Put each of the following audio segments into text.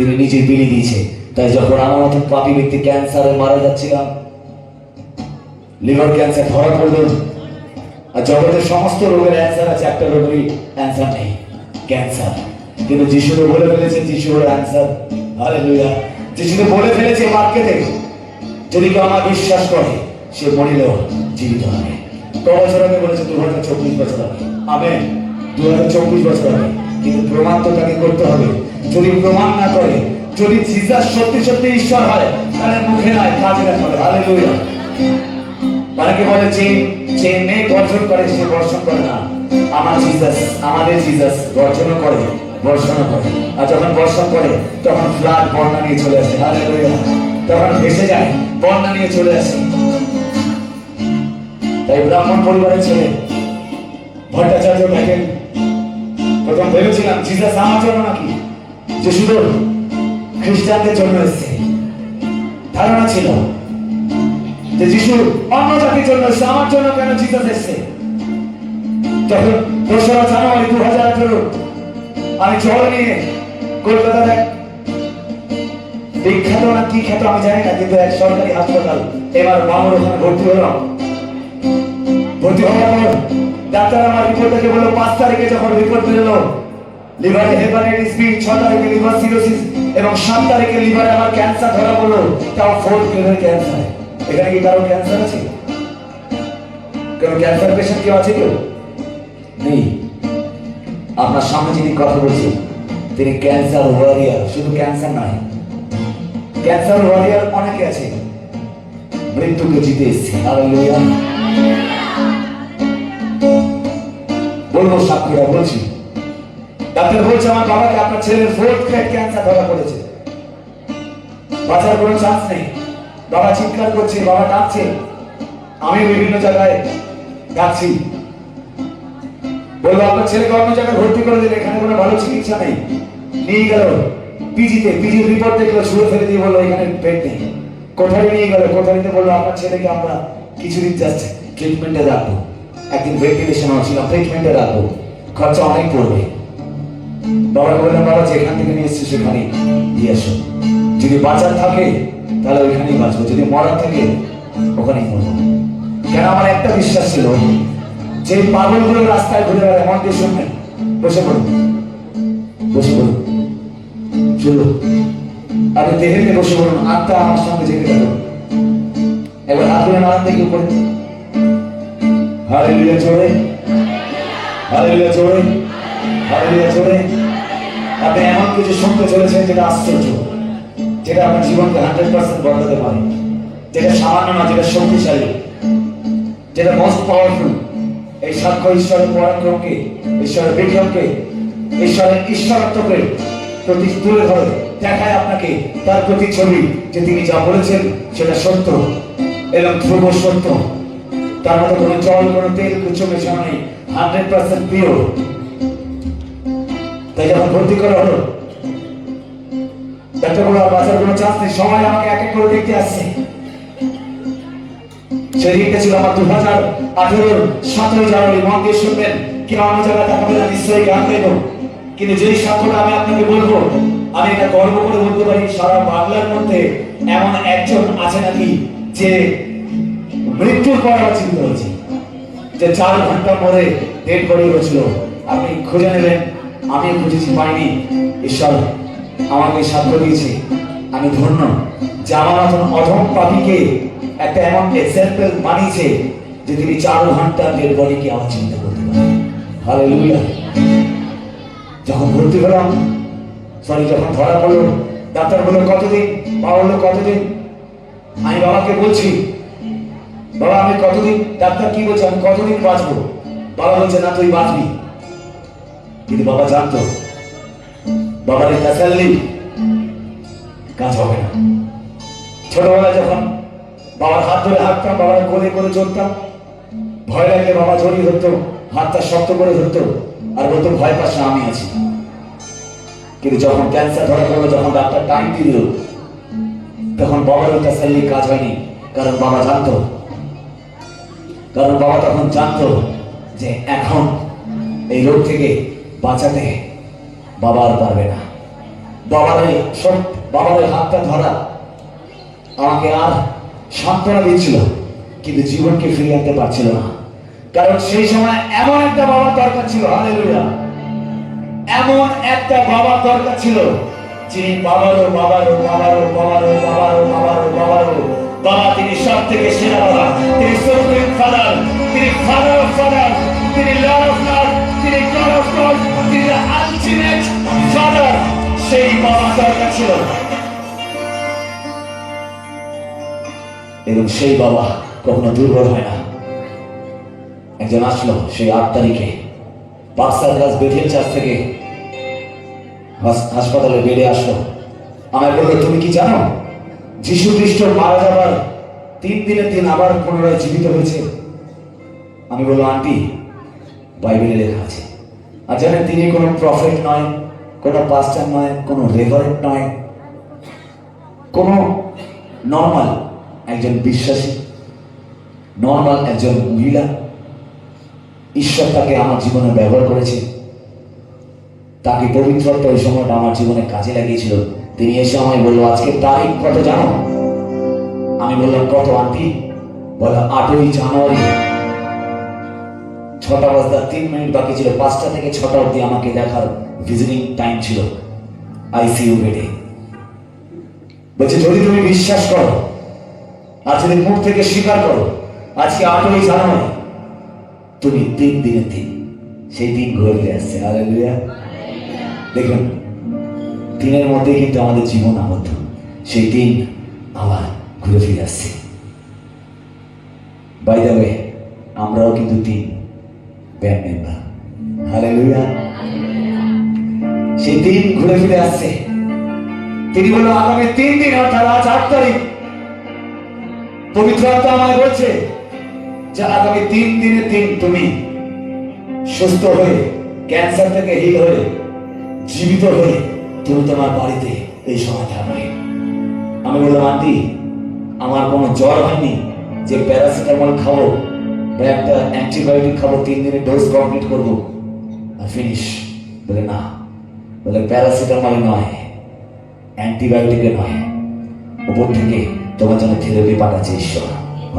তিনি নিজে বিলি দিয়েছে। তাই যখন আমার মতন পাপি ব্যক্তি ক্যান্সারে মারা যাচ্ছিলাম, লিভার ক্যান্সার ধরা পড়ল। আর জগতের সমস্ত রোগের অ্যান্সার আছে, একটা রোগেরই অ্যান্সার নেই, ক্যান্সার। কিন্তু যিশু তো বলে ফেলেছে যিশু হলো অ্যান্সার, হালেলুয়া। যিশু তো বলে ফেলেছে বাক্যতে, যদি কেউ আমার বিশ্বাস করে, সে মরিলেও জীবিত হবে। ক বছর আগে বলেছে দু হাজার চব্বিশ বছর আগে। আমি দু হাজার চব্বিশ বছর আগে। কিন্তু প্রমাণ তো তাকে করতে হবে। যদি প্রমাণ না করে, যদি জিজাস সত্যি সত্যি ঈশ্বর হয়, তাহলে মুখে নয় কাজে রাখতে হবে হালেলুয়া। অনেকে বলে, যে যে মেয়ে গর্জন করে, সে বর্ষণ করে না। আমার জিজাস আমাদের জিজাস গর্জনও করে, বর্ষণও করে। আর যখন বর্ষণ করে, তখন ফ্লাড বন্যা নিয়ে চলে আসে। তখন ভেসে যায়, বন্যা নিয়ে চলে আসে। তাই ব্রাহ্মণ পরিবারের ছেলে, ভট্টাচার্য দেখেন প্রথম ভেবেছিলাম জিজাস আমার জন্য নাকি? যে শুধু খ্রিস্টানদের জন্য এসছে। ধারণা ছিল যে যিশু অন্য জাতির জন্য এসছে, আমার জন্য কেন জিসাস এসছে? তখন দোসরা জানুয়ারি দু হাজার আঠেরো আমি জল নিয়ে কলকাতাতে এক বিখ্যাত না কি খ্যাত আমি জানি না, কিন্তু এক সরকারি হাসপাতাল এবার মামুর ওখানে ভর্তি হলাম ভর্তি হওয়ার পর ডাক্তার আমার রিপোর্ট দেখে বলল, পাঁচ তারিখে যখন রিপোর্ট বেরোলো লিভারে হেপাটাইটিস বি ছ তারিখে লিভার সিরোসিস এবং সাত তারিখে লিভারে আমার ক্যান্সার ধরা পড়ল। তাও ফোর্থ গ্রেডের ক্যান্সার। এখানে কি কারও ক্যান্সার আছে? কেন ক্যান্সার পেশেন্ট কেউ আছে কেউ? নেই। আপনার সামনে যিনি কথা বলছি, তিনি ক্যান্সার ওয়ারিয়ার শুধু ক্যান্সার নয়। ক্যান্সার ওয়ারিয়ার অনেকে আছে। মৃত্যুকে জিতে এসছে বলব সাক্ষীরা, বলছি। ডাক্তার বলছে, আমার বাবাকে আপনার ছেলের ফোর্থ গ্রেড ক্যান্সার ধরা পড়েছে। বাঁচার কোনো চান্স নেই। বাবা চিৎকার করছে, বাবা ডাকছে আমি বিভিন্ন জায়গায় ডাকছি। বলব আপনার ছেলেকে অন্য জায়গায় ভর্তি করে দিলে এখানে কোনো ভালো চিকিৎসা নেই। নিয়ে গেল পিজিতে, পিজির রিপোর্ট দেখল, শুয়ে ফেলে দিয়ে বলল, এখানে বেড নেই। কোঠারি নিয়ে গেল, কোঠারিতে বলল, আপনার ছেলেকে আমরা কিছুদিন জাস্ট ট্রিটমেন্টে রাখব। একদিন ভেন্টিলেশন ছিলাম ট্রিটমেন্টে রাখব। খরচা অনেক পড়বে। বাবাকে বললাম বাবা, যেখান থেকে নিয়ে এসছি সেখানেই দিয়ে আসো যদি বাঁচার থাকে, তাহলে ওইখানেই বাঁচবো। যদি মরার থাকে, ওখানেই মরবো। কেন আমার একটা বিশ্বাস ছিল, যে পাগলগুলো রাস্তায় ঘুরে বেড়ায়, মন দিয়ে শুনবেন। বসে পড়ুন। বসে পড়ুন। শুনলো আপনি দেহে নিয়ে বসে পড়ুন। আত্মা আমার সঙ্গে জেগে গেল এবার হাত ধরে নাড়ান দেখি উপরে। হালেলুয়া চড়ে হালেলুয়া চড়ে আপনি এমন কিছু শুনতে চলেছেন যেটা আশ্চর্য, যেটা আপনার জীবনকে হান্ড্রেড পার্সেন্ট বদলাতে পারে, যেটা সামান্য না যেটা শক্তিশালী, যেটা মোস্ট পাওয়ারফুল এই সাক্ষ্য ঈশ্বরের পরাক্রমকে, ঈশ্বরের বিক্রমকে ঈশ্বরের ঈশ্বরত্বকে প্রতি তুলে ধরে দেখায় আপনাকে তার প্রতি ছবি যে তিনি যা বলেছেন সেটা সত্য এবং ধ্রুব সত্য। তার মধ্যে কোনো জল, কোনো তেল কিছু মেশানো নেই হান্ড্রেড পার্সেন্ট পিওর তাই যখন ভর্তি করা হলো, ডাক্তার আমাকে এক এক করে দেখতে আসছে। সেদিনটা ছিল আমার দু হাজার আঠেরোর জানুয়ারি মন দিয়ে শুনবেন কি নিশ্চয়ই গান দেব কিন্তু যেই আমি আপনাকে বলব, আমি এটা গর্ব করে বলতে পারি, সারা বাংলার মধ্যে এমন একজন আছে নাকি যে মৃত্যুর পর চিন্তা হয়েছে, যে চার ঘণ্টা পরে ডেড বডি হয়েছিল। আপনি খুঁজে নেবেন আমি খুঁজেছি পাইনি ঈশ্বর আমাকে সাক্ষ্য দিয়েছে, আমি ধন্য। যে আমার মতন অধম পাপিকে একটা এমন এক্সাম্পল বানিয়েছে যে তিনি চার ঘণ্টা ডেড বডিকে আমার চিন্তা করতে পারে হালেলুয়া যখন ভর্তি হলাম সরি যখন ধরা পড়ল ডাক্তার বলল কতদিন, বাবা বলল, কতদিন? আমি বাবাকে বলছি, বাবা, আমি কতদিন, ডাক্তার কি বলছে, আমি কতদিন বাঁচবো? বাবা বলছে, না, তুই বাঁচবি। কিন্তু বাবা জানতো, বাবার এই তাসাল্লি কাজ হবে না। ছোটবেলায় যখন বাবার হাত ধরে হাঁটতাম, বাবার কোলে করে চলতাম ভয় লাগলে বাবা জড়িয়ে ধরতো, হাতটা শক্ত করে ধরতো, আর বলতো, ভয় পাস আমি আছি। কিন্তু যখন ক্যান্সার ধরা পড়ল, যখন ডাক্তার টাইম দিল, তখন বাবার ওই তাসাল্লি কাজ হয়নি। কারণ বাবা জানতো, কারণ বাবা তখন জানতো যে এখন এই রোগ থেকে বাঁচাতে বাবা আর পারবে না। বাবার এই সব বাবার এই হাতটা ধরা। আমাকে আর সান্ত্বনা দিচ্ছিল কিন্তু জীবনকে ফিরিয়ে আনতে পারছিল না। কারণ সেই সময় এমন একটা বাবার দরকার ছিল, হালেলুয়া। এমন একটা বাবার দরকার ছিল যিনি বাবারও বাবারও বাবারও বাবারও বাবারও বাবারও বাবারও। বাবা, তিনি সব থেকে সেরা বাবা। তিনি সুপ্রিম ফাদার তিনি ফাদার অফ ফাদার তিনি lord of lord God of God তিনি আলটিমেট ফাদার সেই বাবা দরকার ছিল এবং সেই বাবা কখনো দুর্বল হয় না। একজন আসলো সেই আট তারিখে। বাক্সার গাছ বেথিল চার্চ থেকে হাসপাতালে বেড়ে আসলো। আমায় বলল, তুমি কি জানো? যিশু খ্রিস্ট মারা যাবার তিন দিনের দিন আবার পুনরায় জীবিত হয়েছে? আমি বললাম, আন্টি বাইবেলে লেখা আছে। আর জানেন, তিনি কোনো প্রফেট নয়, কোনো পাস্টার নয়, কোনো রেভারেন্ট নয়, কোনো নর্মাল একজন বিশ্বাসী নর্মাল একজন মহিলা ঈশ্বর তাকে আমার জীবনে ব্যবহার করেছে। তাকে পবিত্রত্ব ওই সময়টা আমার জীবনে কাজে লাগিয়েছিল। তিনি এসে আমায় বলল আজকে তারিখ কত জানো? আমি বললাম, কত আন্টি বলো আটই জানুয়ারি। ছটা বাজতে তিন মিনিট বাকি ছিল। পাঁচটা থেকে ছটা অবধি আমাকে দেখার ভিজিটিং টাইম ছিল আইসিইউ বেডে বলছে, যদি তুমি বিশ্বাস করো, আর যদি মুখ থেকে স্বীকার করো, আজকে আটই জানুয়ারি, তুমি তিন দিনের দিন, সেই দিন ঘুরে আসছে। হালেলুয়া দেখুন, দিনের মধ্যে কিন্তু আমাদের জীবন আবদ্ধ। সেই দিন আবার ঘুরে ফিরে আসছে। বাই দ্য ওয়ে আমরাও কিন্তু তিন ব্যান্ড মেম্বার হালেলুয়া। সেই ঘুরে ফিরে আসছে। তিনি বলল আগামী তিন দিন, অর্থাৎ আজ আট তারিখ, পবিত্র আত্মা আমায় বলছে যে আগামী তিন দিন তুমি সুস্থ হয়ে, ক্যান্সার থেকে হিল হয়ে, জীবিত হয়ে তুমি তোমার বাড়িতে এই সময় থাকবে আমি বললাম, আন্টি, আমার কোনো জ্বর হয়নি, যে প্যারাসিটামল খাব একটা অ্যান্টিবায়োটিক খাব তিন দিনের ডোজ কমপ্লিট করব। আর ফিনিশ বলে, না। বলে প্যারাসিটামল নয় অ্যান্টিবায়োটিকে নয়। উপর থেকে তোমার জন্য থেরাপি পাঠাচ্ছে, ঈশ্বর।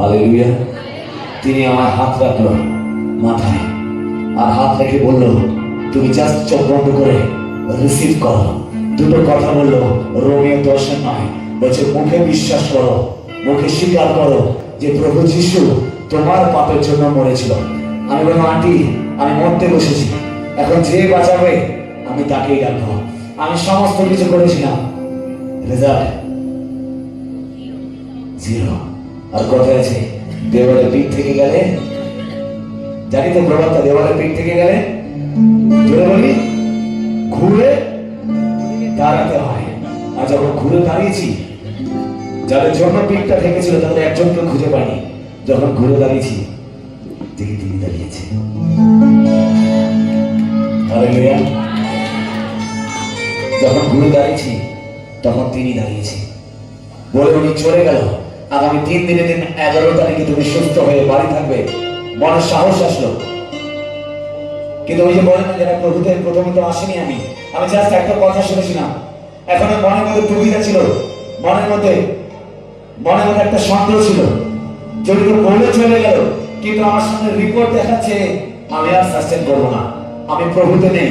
হালেলুয়া তিনি আমার হাত রাখল মাথায়। আর হাত রেখে বলল, তুমি জাস্ট চোখ বন্ধ করে রিসিভ করো। দুটো কথা বলল রোমিও দর্শন নয় বলছে মুখে বিশ্বাস করো, মুখে স্বীকার করো যে প্রভু যিশু তোমার পাপের জন্য মরেছিল। আমি বললাম, আন্টি, আমি মরতে বসেছি। এখন যে বাঁচাবে, আমি তাকেই রাখব আমি সমস্ত কিছু করেছিলাম। Result zero. আর কথা আছে দেওয়ালে পিঠ থেকে গেলে জানি তো প্রভাবটা দেওয়ালে পিঠ থেকে গেলে জোরে বলি, ঘুরে দাঁড়াতে হয়। আর যখন ঘুরে দাঁড়িয়েছি, যাদের জন্য পিঠটা থেকেছিল তাদের একজনকে খুঁজে পাইনি। যখন ঘুরে দাঁড়িয়েছি, দেখি তিনি দাঁড়িয়েছে যখন ঘুরে দাঁড়িয়েছি, তখন তিনি দাঁড়িয়েছে বলে উনি চলে গেল। আগামী তিন দিনের দিন এগারো তারিখে তুমি সুস্থ হয়ে বাড়ি থাকবে। মনে সাহস আসলো। কিন্তু ওই যে বলেন না যারা প্রভুতে প্রথমে তো আসেনি আমি। আমি জাস্ট একটা কথা শুনেছিলাম। এখন মনের মধ্যে দুবিধা ছিল। মনের মধ্যে মনের মধ্যে একটা সন্দেহ ছিল। যদি তো বলে চলে গেল, কিন্তু আমার সামনে রিপোর্ট দেখাচ্ছে, আমি আর সাস্টেন করব না। আমি প্রভুতে নেই।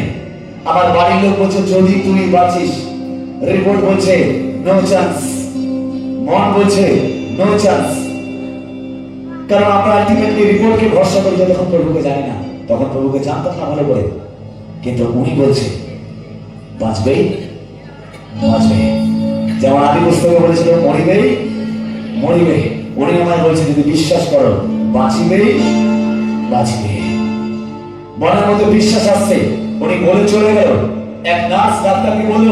আমার বাড়ির লোক বলছে, যদি তুই বাঁচিস। রিপোর্ট বলছে নো চান্স মন বলছে নো চান্স কারণ আমরা আলটিমেটলি রিপোর্টকে ভরসা করি যতক্ষণ প্রভুকে জানি না। তখন প্রভুকে জানতাম না ভালো করে। কিন্তু উনি বলছে বাঁচবেই বাঁচবে। যেমন আদি পুস্তকে বলেছিল মরিবেই মরিবে। উনি আমায় বলছে, যদি বিশ্বাস করো বাঁচিবেই বাঁচবে। মনের মধ্যে বিশ্বাস আসছে। উনি বলে চলে গেল। এক নার্স ডাক্তারকে বলল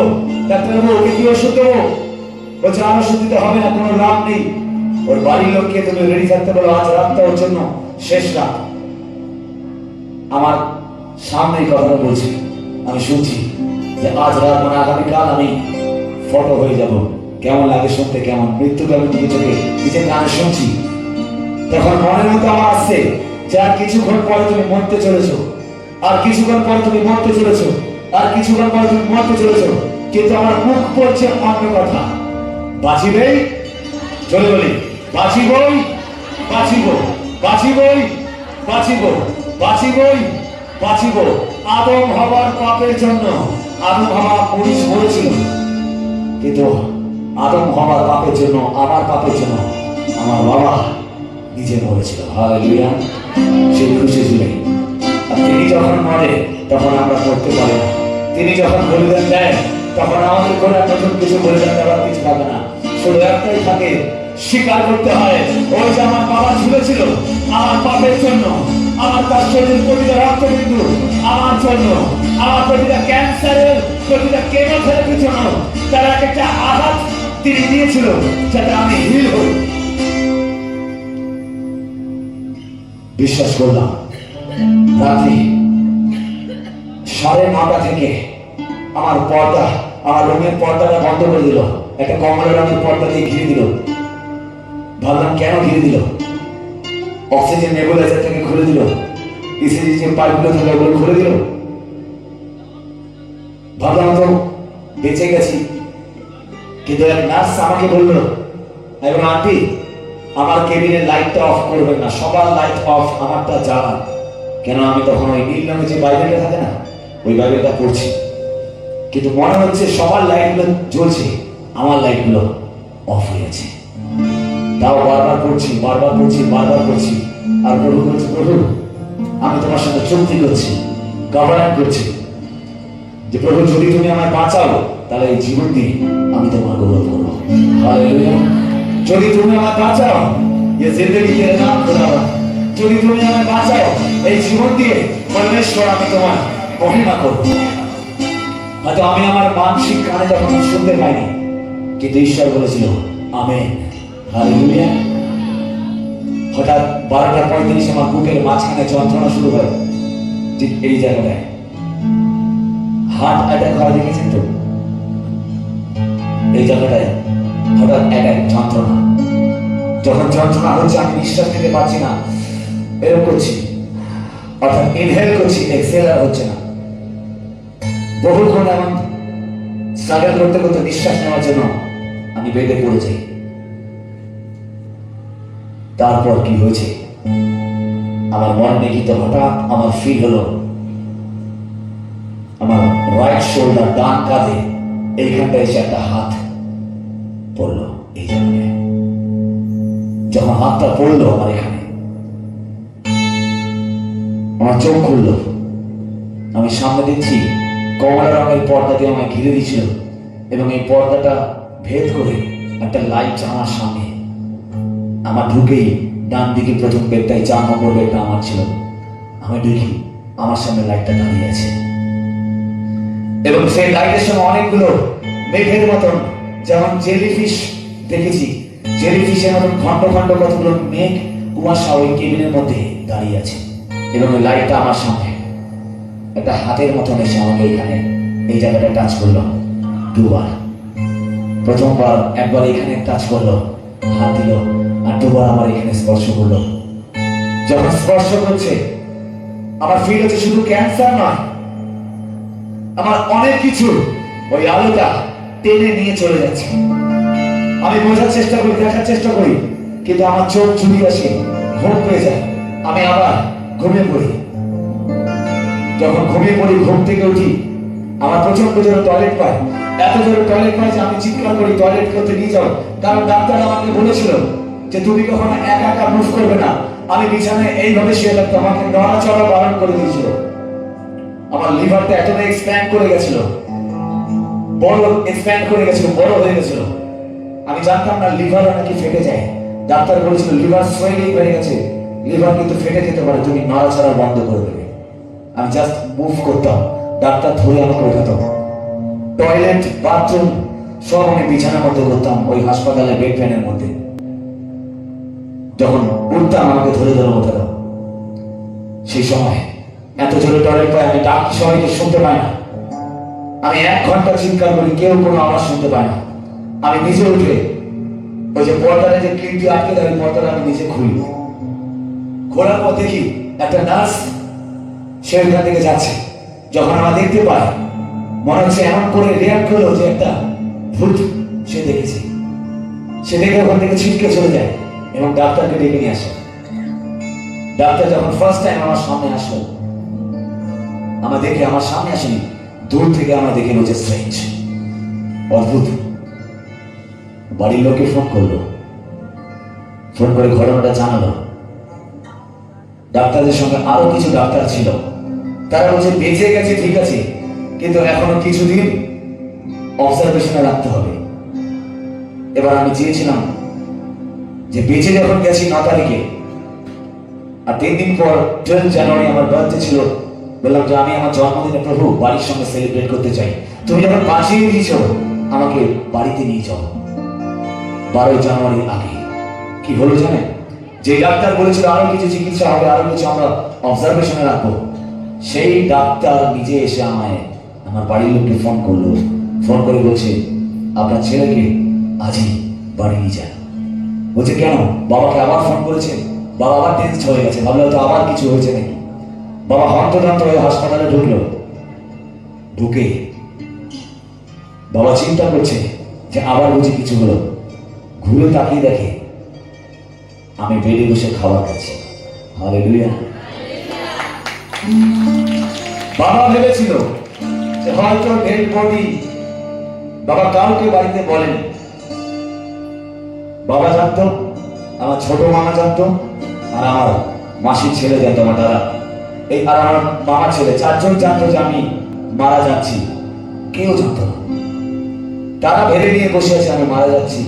ওকে কি ওষুধ দেবো? বলছে আর ওষুধ দিতে হবে না, কোনো লাভ নেই। ওর বাড়ির লোককে তুমি রেডি থাকতে বলো, আজ রাতটা ওর জন্য শেষ রাত। আমার সামনে এই কথাটা বলছি। আমি শুনছি যে আজ রাত মানে আগামীকাল আমি ফটো হয়ে যাব। কেমন লাগে শুনতে, কেমন? মৃত্যুকে আমি নিজে চোখে? নিজের গানে শুনছি। তখন মনের মধ্যে আমার আসছে যে আর কিছুক্ষণ পরে তুমি মরতে চলেছো। আর কিছুক্ষণ পরে তুমি মরতে চলেছো। আর কিছুক্ষণ পরে তুমি মরতে চলেছো। কিন্তু আমার মুখ বলছে অন্য কথা। বাঁচিবেই চলে বলি। বাঁচিবই বাঁচিব। বাঁচিবই বাঁচিব। বাঁচিবই বাঁচিব। আদম হবার পাপের জন্য আদম হওয়া পুলিশ বলেছিল কিন্তু আদম হবার পাপের জন্য, আমার পাপের জন্য আমার বাবা নিজে মরেছিল। হালেলুয়া। সেই খুশি ছিলেন আর তিনি যখন মরে, তখন আমরা করতে পারি না। তিনি যখন বলিদান দেন তখন আমাদের করে নতুন কিছু বলিদান দেওয়ার কিছু থাকে না। শুধু একটাই থাকে, স্বীকার করতে হয়, ওই যে আমার বাবা ঝুলেছিল, আমার পাপের জন্য, আমার তার শরীর প্রতিটা রক্তবিন্দু আমার জন্য, আমার প্রতিটা ক্যান্সারের প্রতিটা কেমোথেরাপির জন্য, তার এক একটা আঘাত তিনি দিয়েছিল, যাতে আমি হিল হই। বিশ্বাস করলাম রাত্রি সাড়ে নটা থেকে আমার পর্দা, আমার রুমের পর্দাটা বন্ধ করে দিল। একটা কমলা রঙের পর্দা দিয়ে ঘিরে দিল। ভাবলাম, কেন ঘিরে দিল? অক্সিজেন নেবুলাইজার থেকে খুলে দিল। ইসিজি যে পাইপগুলো থাকে ওগুলো খুলে দিল। ভাবলাম তো বেঁচে গেছি। কিন্তু এক নার্স আমাকে বলল এবং আন্টি, আমার কেবিনের লাইটটা অফ করবেন না, সবার লাইট অফ আমারটা জ্বালান। কেন আমি তখন ওই নীল রঙের যে বাইবেলটা থাকে না, ওই বাইবেলটা পড়ছি। কিন্তু মনে হচ্ছে সবার লাইটগুলো জ্বলছে, আমার লাইটগুলো অফ হয়ে আছে তাও বারবার করছি বারবার করছি বারবার করছি আর প্রভু করছি প্রভু, আমি তোমার সাথে চুক্তি করছি গভর্নমেন্ট করছি। যে প্রভু যদি তুমি আমায় বাঁচাও তাহলে এই জীবন দিয়ে আমি তোমার গৌরব করবো হালেলুয়া যদি তুমি আমায় বাঁচাও ये जिंदगी तेरे नाम खुदावा যদি তুমি আমায় বাঁচাও এই জীবন দিয়ে পরমেশ্বর আমি তোমার মহিমা করব হয়তো আমি আমার মানসিক কানে যখন শুনতে পাইনি কিন্তু ঈশ্বর বলেছিল আমেন হালেলুয়া হঠাৎ বারোটা পঁয়ত্রিশ আমার বুকের মাঝখানে যন্ত্রণা শুরু হয় ঠিক এই জায়গাটায় হার্ট অ্যাটাক হয় দেখেছেন তো এই জায়গাটায় হঠাৎ অ্যাটাক যন্ত্রণা। যখন যন্ত্রণা হচ্ছে, আমি নিঃশ্বাস নিতে পারছি না। এরকম করছি। অর্থাৎ ইনহেল করছি হচ্ছে না। বহুক্ষণ এমন স্ট্রাগল করতে করতে নিঃশ্বাস নেওয়ার জন্য আমি পড়ে যাই। তারপর কি হয়েছে? আমার মনে নেই কিন্তু হঠাৎ আমার ফিল হলো। আমার রাইট শোল্ডার ডান কাঁধে এইখানটা এসে একটা হাত পড়ল এই জায়গায়। যখন হাতটা পড়ল আমার এখানে, আমার চোখ খুললো। আমি সামনে দেখছি কমলা রঙের পর্দা দিয়ে আমায় ঘিরে দিয়েছিল এবং এই পর্দাটা ভেদ করে একটা লাইট আমার সামনে। আমার ঢুকেই ডান দিকে প্রথম বেডটাই চার নম্বর বেডটা আমার ছিল। আমি দেখি আমার সামনে লাইটটা দাঁড়িয়ে আছে। এবং সেই লাইটের সঙ্গে অনেকগুলো মেঘের মতন, যেমন জেলিফিশ দেখেছি। জেলিফিশের মতন খন্ড খন্ড কতগুলো মেঘ কুয়াশা ওই কেবিনের মধ্যে দাঁড়িয়ে আছে। এবং লাইটটা আমার সামনে। একটা হাতের মতন এসে আমাকে এখানে, এই জায়গাটা টাচ করল। দুবার। প্রথমবার একবার এখানে টাচ করল, হাত দিল, আর দুবার আমার এখানে স্পর্শ করল। যখন স্পর্শ করছে, আমার ফিল হচ্ছে শুধু ক্যান্সার নয় আমার অনেক কিছু ওই আলোটা টেনে নিয়ে চলে যাচ্ছে। আমি বোঝার চেষ্টা করি, দেখার চেষ্টা করি, কিন্তু আমার চোখ চুরি আসে ঘুম পেয়ে যায়। আমি আবার ঘুমিয়ে পড়ি। যখন ঘুমিয়ে পড়ি, ঘুম থেকে উঠি, আমার প্রচণ্ড জোরে টয়লেট পায়। এত জোরে টয়লেট পায় যে আমি চিৎকার করি, টয়লেট করতে নিয়ে যাও। কারণ ডাক্তার আমাকে বলেছিল যে তুমি কখনো একা একা মুভ করবে না। আমি বিছানায় এইভাবে শুয়ে থাকতাম, আমাকে নড়াচড়া বারণ করে দিয়েছিল। আমার লিভারটা এতটা এক্সপ্যান্ড করে গেছিল। বড় এক্সপ্যান্ড করে গেছিল, বড় হয়ে গেছিল। আমি জানতাম না লিভার নাকি ফেটে যায়। ডাক্তার বলেছিল, লিভার সোয়েলিং হয়ে গেছে। লিভার কিন্তু ফেটে যেতে পারে, তুমি নড়াচড়া বন্ধ করে দেবে। আমি জাস্ট মুভ করতাম। ডাক্তার ধরে আমাকে ওঠাতো। টয়লেট বাথরুম সব আমি বিছানার মধ্যে করতাম, ওই হাসপাতালে বেড ফ্যানের মধ্যে। যখন উঠতাম, আমাকে ধরে ধরে ওঠাতো। সেই সময় এত জোরে টয়লেট পাই আমি ডাক সবাইকে শুনতে পাই না। আমি এক ঘণ্টা চিৎকার করি, কেউ কোনো আওয়াজ শুনতে পায় না। আমি নিজে উঠে, ওই যে পর্দাটা যে ক্লিপ দিয়ে আটকে দেয় পর্দাটা আমি নিজে খুলি। খোলার পর দেখি একটা নার্স সে ওইখান থেকে যাচ্ছে। যখন আমরা দেখতে পাই, মনে হচ্ছে এমন করে রিয়াক্ট করল যে একটা ভূত সে দেখেছে। সে দেখে ওখান থেকে ছিটকে চলে যায় এবং ডাক্তারকে ডেকে নিয়ে আসে। ডাক্তার যখন ফার্স্ট টাইম আমার সামনে আসলো আমার দেখে আমার সামনে আসেনি। দূর থেকে আমার দেখে বলছে স্ট্রেঞ্জ অদ্ভুত। বাড়ির লোকে ফোন করল। ফোন করে ঘটনাটা জানালো। ডাক্তারদের সঙ্গে আরও কিছু ডাক্তার ছিল। তারা বলছে, বেঁচে গেছে, ঠিক আছে। কিন্তু এখনও কিছুদিন অবজারভেশনে রাখতে হবে। এবার আমি চেয়েছিলাম যে বেঁচে যখন গেছি ন তারিখে, আর তিন দিন পর টুয়েলভ জানুয়ারি আমার বার্থডে ছিল বললাম যে আমি আমার জন্মদিনে প্রভু বাড়ির সঙ্গে সেলিব্রেট করতে চাই। তুমি যখন বাঁচিয়ে দিয়েছ, আমাকে বাড়িতে নিয়ে যাও। বারোই জানুয়ারির আগে। কি হলো জানেন? যে ডাক্তার বলেছিল আরও কিছু চিকিৎসা হবে, আরও কিছু আমরা অবজারভেশনে রাখব। সেই ডাক্তার নিজে এসে আমায়, আমার বাড়ির লোককে ফোন করল। ফোন করে বলছে, আপনার ছেলেকে আজই বাড়ি নিয়ে যান। বলছে, কেন? বাবাকে আবার ফোন করেছে বাবা আবার টেন্স হয়ে গেছে। ভাবলে হয়তো আবার কিছু হয়েছে নাকি? বাবা হন্তদন্ত হয়ে হাসপাতালে ঢুকলো। ঢুকে বাবা চিন্তা করছে যে আবার বুঝি কিছু হলো। ঘুরে তাকিয়ে দেখে, আমি বেডে বসে খাবার খাচ্ছি। হালেলুয়া। বাবা ভেবেছিল যে হয়তো ডেড বডি বাবা কাউকে বাড়িতে বলেন। বাবা জানতো, আমার ছোট মামা জানতো, আর আমার মাসির ছেলে জানতো আমার দাদা। এই আর আমার মামার ছেলে, চারজন জানতো যে আমি মারা যাচ্ছি। কেউ জানতো না। তারা ভেবে নিয়ে বসে আছে, আমি মারা যাচ্ছি।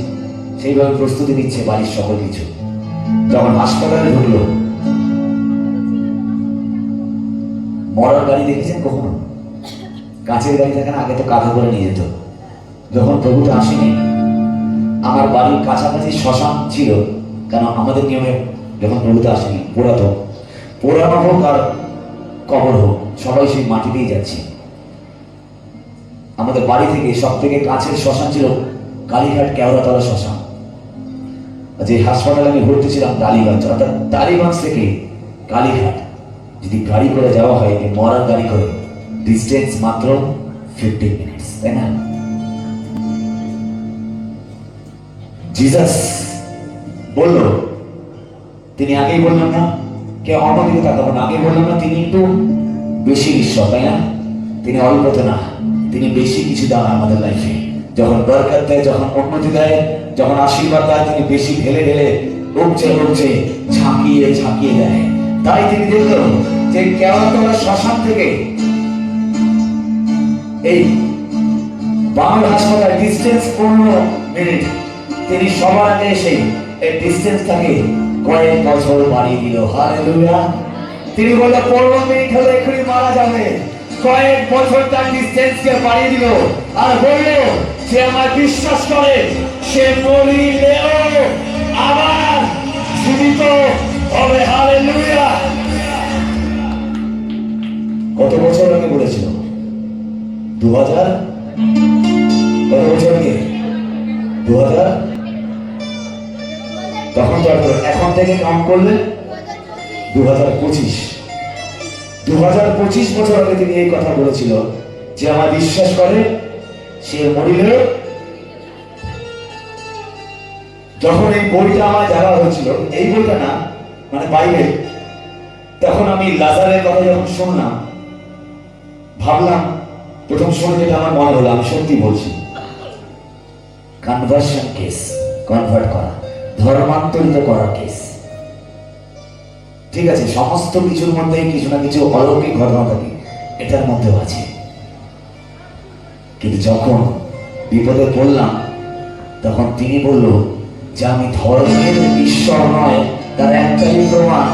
সেইভাবে প্রস্তুতি নিচ্ছে বাড়ির সকল কিছু। যখন হাসপাতালে ঢুকলো, মরার গাড়ি দেখেছেন কখনো? কাছের গাড়ি থাকে আগে তো কাঁধে করে নিয়ে যেত। যখন প্রভুটা আসেনি, আমার বাড়ির কাছাকাছি শ্মশান ছিল, কেন আমাদের নিয়মে যখন প্রভুটা আসেনি পোড়াতো পোড়ানো হোক আর কবর হোক, সবাই সেই মাটিতেই যাচ্ছে। আমাদের বাড়ি থেকে সব থেকে কাছের শ্মশান ছিল কালীঘাট কেওড়াতলা শ্মশান। যে হাসপাতালে আমি ভর্তি ছিলাম টালিগঞ্জ অর্থাৎ টালিগঞ্জ থেকে কালীঘাট। যদি গাড়ি করে যাওয়া হয়, এই মরার গাড়ি করে ডিস্টেন্স মাত্র ফিফটিন মিনিটস তাই না? জিজাস বলল, তিনি আগেই বললেন না? কে অন্যদিকে তাকাবো না। আগে বললাম, না, তিনি একটু বেশি ঈশ্বর তাই না? তিনি অল্পতে না। তিনি বেশি কিছু দেন আমাদের লাইফে যখন দরকার দেয়, যখন উন্নতি দেয়, যখন আশীর্বাদ দেয়, তিনি বেশি ঢেলে ঢেলে উপচে উপচে ঝাঁকিয়ে ঝাঁকিয়ে দেয়। তাই তিনি দেখলেন যে কেওড়াতলা শ্মশান থেকে এই বাংলা হাসপাতাল ডিস্টেন্স পনেরো মিনিট তিনি সবার এসে এই ডিস্টেন্সটাকে কয়েক বছর বাড়িয়ে দিল। হালেলুয়া। তিনি বলল, পনেরো মিনিট হলে এক্ষুনি মারা যাবে। কয়েক বছর তার ডিস্টেন্সকে বাড়িয়ে দিল। আর বলল, সে আমার বিশ্বাস করে। সে মরিলেও আবার জীবিত হবে। হালেলুয়া। কত বছর আগে বলেছিল দু হাজার কত বছর আগে? দু হাজার তখন আর এখন থেকে কাউন্ট করলে দু হাজার পঁচিশ। দু হাজার পঁচিশ বছর আগে তিনি এই কথা বলেছিল, যে আমার বিশ্বাস করে, সে মরিলে। যখন এই বইটা আমার হয়েছিল, এই বইটা না মানে বাইবেল, তখন আমি লাজারের কথা যখন শুনলাম, ভাবলাম, প্রথম শুনে যেটা আমার মনে হলো, আমি সত্যি বলছি কনভার্সন কেস কনভার্ট করা। ধর্মান্তরিত করার কেস ঠিক আছে, সমস্ত কিছুর মধ্যে কিছু না কিছু অলৌকিক ঘটনা থাকে, এটার মধ্যেও আছে। কিন্তু যখন বিপদে পড়লাম, তখন তিনি বলল, যে আমি ধর্মের ঈশ্বর নয়, তার একটাই প্রমাণ,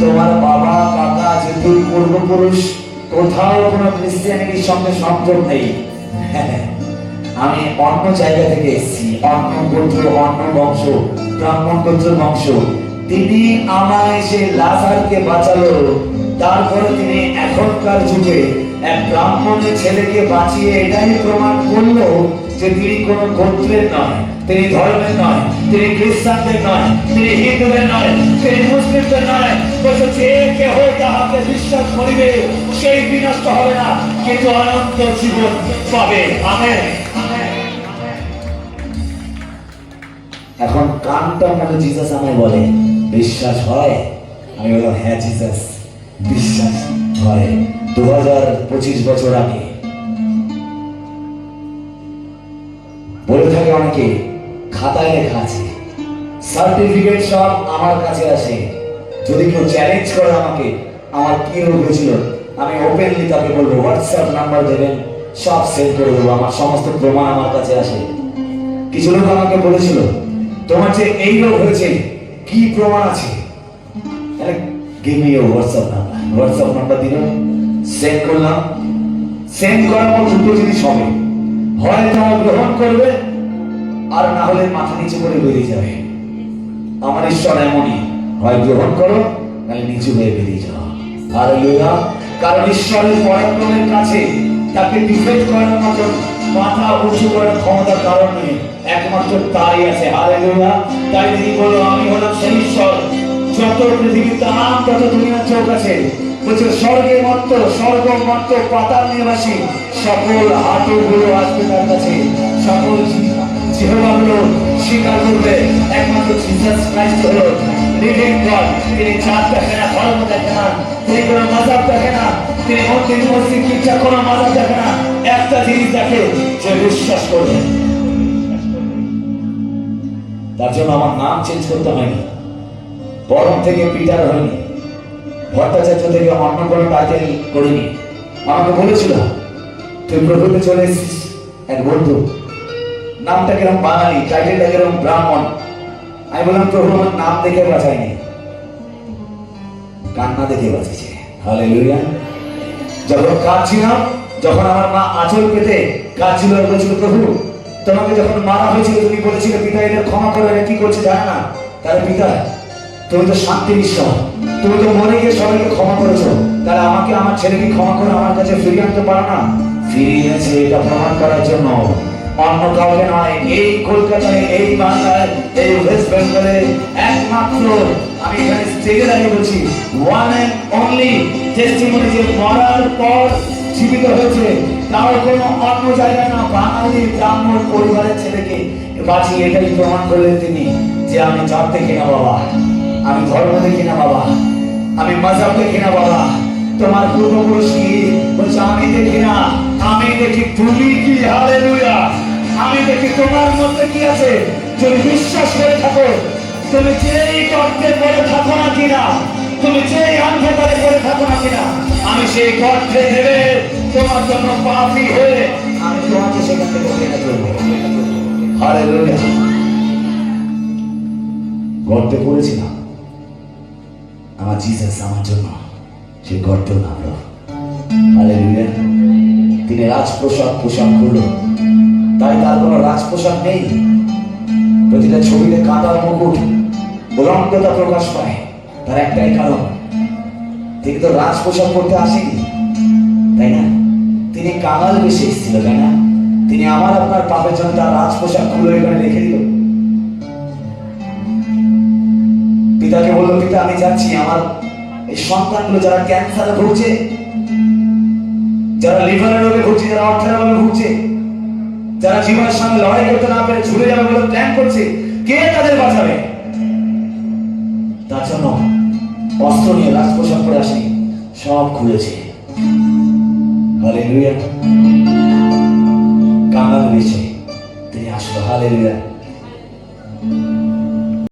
তোমার বাবা, কাকা, জেঠু, পূর্বপুরুষ, কোথাও কোনো ক্রিশ্চিয়ানিটির সঙ্গে সংযোগ নেই। আমি অন্য জায়গা থেকে এসেছি। অন্য গোত্র অন্য বংশ ব্রাহ্মণ গোত্র বংশ। তিনি আমায় সে লাজারকে বাঁচালো। তারপরে তিনি এখনকার যুগে এক ব্রাহ্মণের ছেলেকে বাঁচিয়ে এটাই প্রমাণ করল যে তিনি কোন গোত্রের নয়, তিনি ধর্মের নয়, তিনি খ্রিস্টানদের নয়, তিনি হিন্দুদের নয়, তিনি মুসলিমদের নয়। বলছে যে কেহ তাহাকে বিশ্বাস করিবে, সেই বিনষ্ট হবে না, কিন্তু অনন্ত জীবন পাবে। আমেন। এখন কানটা মনে জিসাস আমায় বলে, বিশ্বাস হয়? আমি বললাম হ্যাঁ জিসাস বিশ্বাস হয়। দু হাজার পঁচিশ বছর আগে। বলে থাকে অনেকে, খাতায় লেখা আছে, সার্টিফিকেট সব আমার কাছে আসে। যদি কেউ চ্যালেঞ্জ করে আমাকে, আমার কি রোগ হয়েছিল, আমি ওপেনলি তাকে বলব হোয়াটসঅ্যাপ নাম্বার দেবেন, সব সেন্ড করে দেবো, আমার সমস্ত প্রমাণ আমার কাছে আসে। কিছু লোক আমাকে বলেছিল তোমার যে এই রোগ হয়েছে, কি প্রমাণ আছে? Give me WhatsApp number WhatsApp number দিল। সেন্ড করলাম। সেন্ড করার পর দুটো জিনিস হবে। হয় তোমার গ্রহণ করবে, আর না হলে মাথা নিচে করে বেরিয়ে যাবে। আমার ঈশ্বর এমনই। হয় গ্রহণ করো, নাহলে নিচু হয়ে বেরিয়ে যাও। আর কারণ ঈশ্বরের পরাক্রমের কাছে তাকে ডিফেন্ড করার মতন মাথা উঁচু করার ক্ষমতার কারণে একমাত্র তারই আছে। হালেলুয়া। তাই তিনি বলো, আমি হলাম সেই ঈশ্বর। যত পৃথিবীর তাম, তত দুনিয়ার চোখ আছে। বলছে, স্বর্গের মত্ত স্বর্গ মত্ত পাতাল নিবাসী, সকল হাঁটুগুলো আসবে তার কাছে। সকল জিহবাগুলো স্বীকার করবে, একমাত্র জিসাস ক্রাইস্ট হলো লিভিং গড তিনি চাঁদ দেখে না ধর্ম দেখে না তিনি কোনো মাজাব দেখে না, তিনি মন্দির মসজিদ গির্জা কোনো মাজাব দেখে না, একটা জিনিস দেখে যে বিশ্বাস করবে। তার জন্য আমার নাম চেঞ্জ করতে হয়নি। বরং থেকে পিটার হয়নি। ভট্টাচার্য থেকে অন্য কোনো টাইটেল করিনি। আমাকে বলেছিল, তুই প্রভুতে চলে এসেছিস, এক বন্ধু নামটা কিরম বাঙালি টাইটেলটা কিরম ব্রাহ্মণ? আমি বললাম, প্রভু, আমার নাম দেখে বাঁচাইনি কান্না দেখে বাঁচিয়েছে। হালে লুইয়া যখন কাঁদছিলাম, যখন আমার মা আঁচল পেতে কাঁদছিল আর বলছিল, প্রভু, তোমাকে যখন মারা হয়েছিল, তুমি বলেছিলে, পিতা এদের ক্ষমা করে, এরা কি করছে জানে না? তাহলে পিতা, তুমি তো শান্তি ঈশ্বর তুমি তো মরে গিয়ে সবাইকে ক্ষমা করেছ। তাহলে আমাকে, আমার ছেলেকে ক্ষমা করে, আমার কাছে ফিরিয়ে আনতে পারো না? ফিরিয়ে এনেছে এটা প্রমাণ করার জন্য অন্য কাউকে নয়, এই কলকাতায়, এই বাংলায়, এই ওয়েস্ট বেঙ্গলে একমাত্র আমি এখানে স্টেজে দাঁড়িয়ে বলছি ওয়ান অ্যান্ড অনলি টেস্টিমনি যে মরার পর জীবিত হয়েছে তাও কোনো অন্য জায়গায় না, বাঙালি ব্রাহ্মণ পরিবারের ছেলেকে বাঁচিয়ে এটাই প্রমাণ করলেন তিনি যে আমি জাত দেখি না বাবা, আমি ধর্ম দেখি না বাবা, আমি মজাব দেখি না বাবা, তোমার পূর্বপুরুষ কি বলছে, আমি দেখি না। আমি দেখি তুমি কি? হালেলুয়া। আমি দেখি তোমার মধ্যে কি আছে? যদি বিশ্বাস করে থাকো। তুমি যেই গর্তে পড়ে থাকো না কিনা? তুমি যেই অন্ধকারে পড়ে থাকো না কিনা? আমি সেই গর্তে দেবে তোমার জন্য পাপি হয়ে আমি তোমাকে সেখান থেকে বের করব হালেলুয়া। গর্তে পড়েছিলাম। আমার জিসাস আমার জন্য সে গর্ত নামলো। হালেলুয়া। তিনি রাজপ্রসাদ পোশাক করল। তাই তার কোনো রাজপ্রসাদ নেই। প্রতিটা ছবিতে কাঁটার মুকুট উলঙ্গতা প্রকাশ পায়। তার একটাই কারণ, তিনি তো রাজপ্রসাদ করতে আসেনি। তাই না? তিনি কাঙাল বেশি এসেছিল, তাই না? তিনি আমার আপনার পাপের জন্য তার রাজপোশাক খুলে এখানে রেখে দিল। পিতাকে বলল, পিতা, আমি যাচ্ছি। আমার এই সন্তানগুলো যারা ক্যান্সারে ভুগছে যারা লিভারের রোগে ভুগছে, যারা অর্থের রোগে ভুগছে, যারা জীবনের সঙ্গে লড়াই করতে না পেরে ঝুলে যাবে বলে প্ল্যান করছে, কে তাদের বাঁচাবে? তার জন্য অস্ত্র নিয়ে রাজপোশাক পরে আসেনি, সব খুলেছে। হালেলুয়া। কাঙাল বেছে তিনি আসলো, হালেলুয়া।